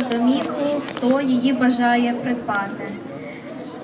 нашу домівку, хто її бажає придбати.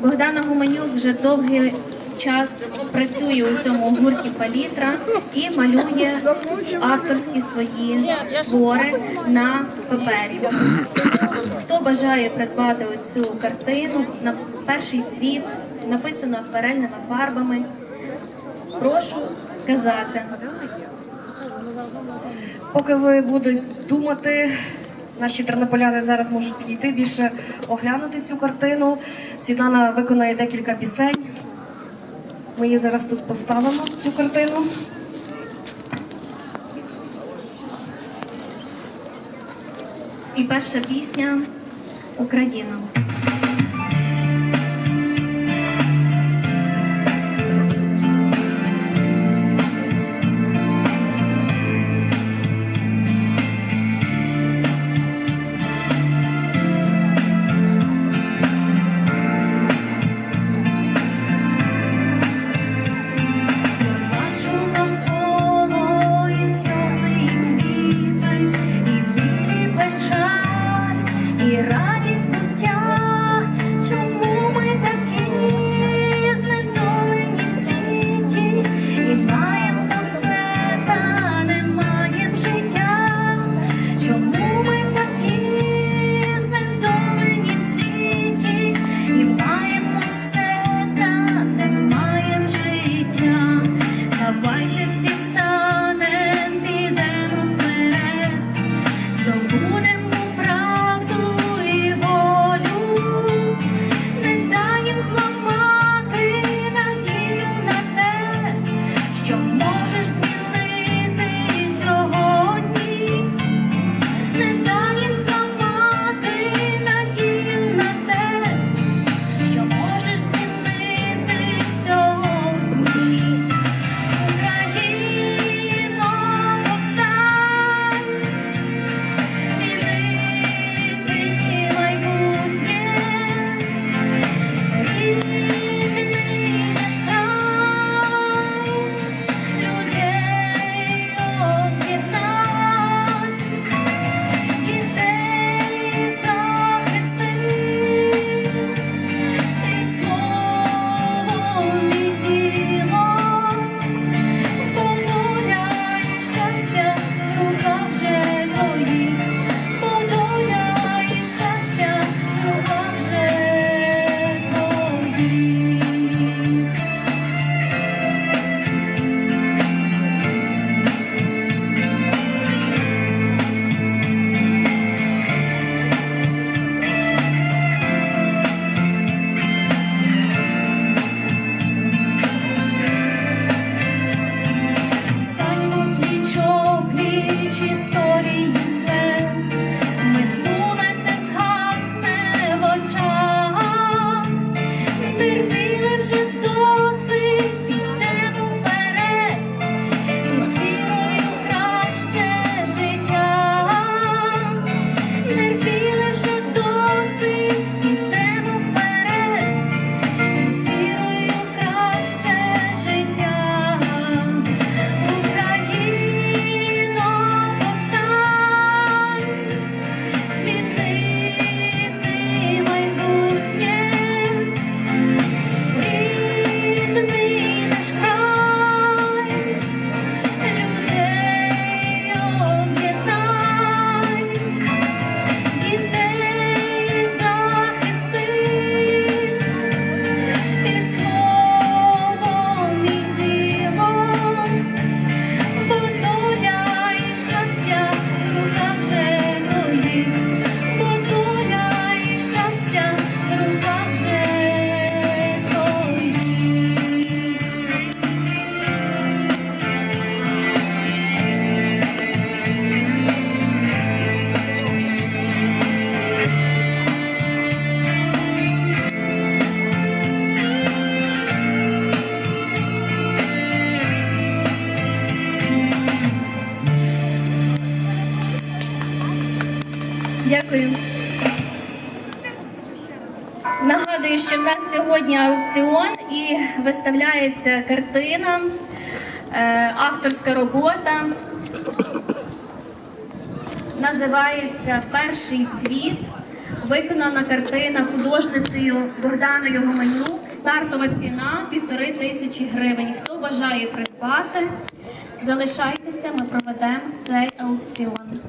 Богдана Гуменюк вже довгий час працює у цьому гурті палітра і малює авторські свої твори на папері. Хто бажає придбати цю картину на перший цвіт, написано акварельними фарбами. Прошу казати. Поки ви будете думати. Наші тернополяни зараз можуть підійти більше оглянути цю картину. Світлана виконає декілька пісень. Ми її зараз тут поставимо цю картину. І перша пісня Україна. виставляється картина, е, авторська робота. Називається Перший цвіт. Виконана картина художницею Богданою Гоманюк. Стартова ціна півтори тисячі гривень. Хто бажає придбати, залишайтеся, ми проведемо цей аукціон.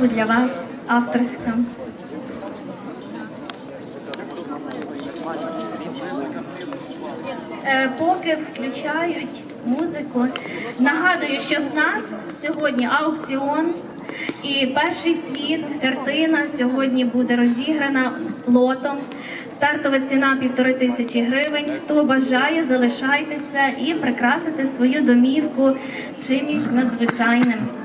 знову для вас авторська. Е, поки включають музику, нагадую, що в нас сьогодні аукціон і перший цвіт, картина сьогодні буде розіграна лотом. Стартова ціна півтори тисячі гривень. Хто бажає, залишайтеся і прикрасити свою домівку чимось надзвичайним.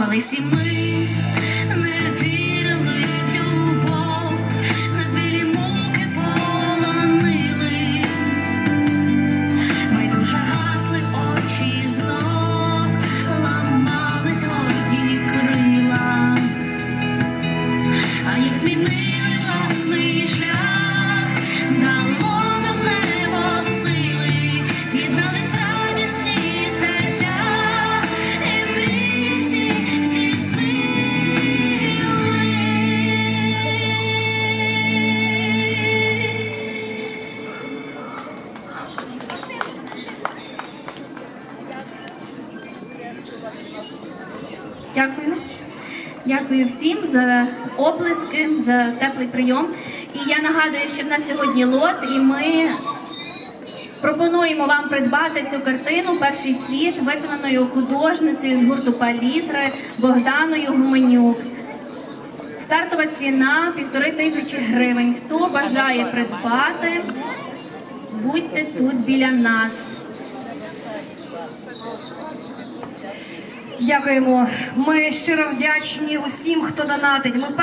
Колись і ми. За теплий прийом. І я нагадую, що в нас сьогодні лот, і ми пропонуємо вам придбати цю картину Перший цвіт, виконаною художницею з гурту Палітри Богданою Гуменюк. Стартова ціна півтори тисячі гривень. Хто бажає придбати, будьте тут біля нас. Дякуємо. Ми щиро вдячні усім, хто донатить.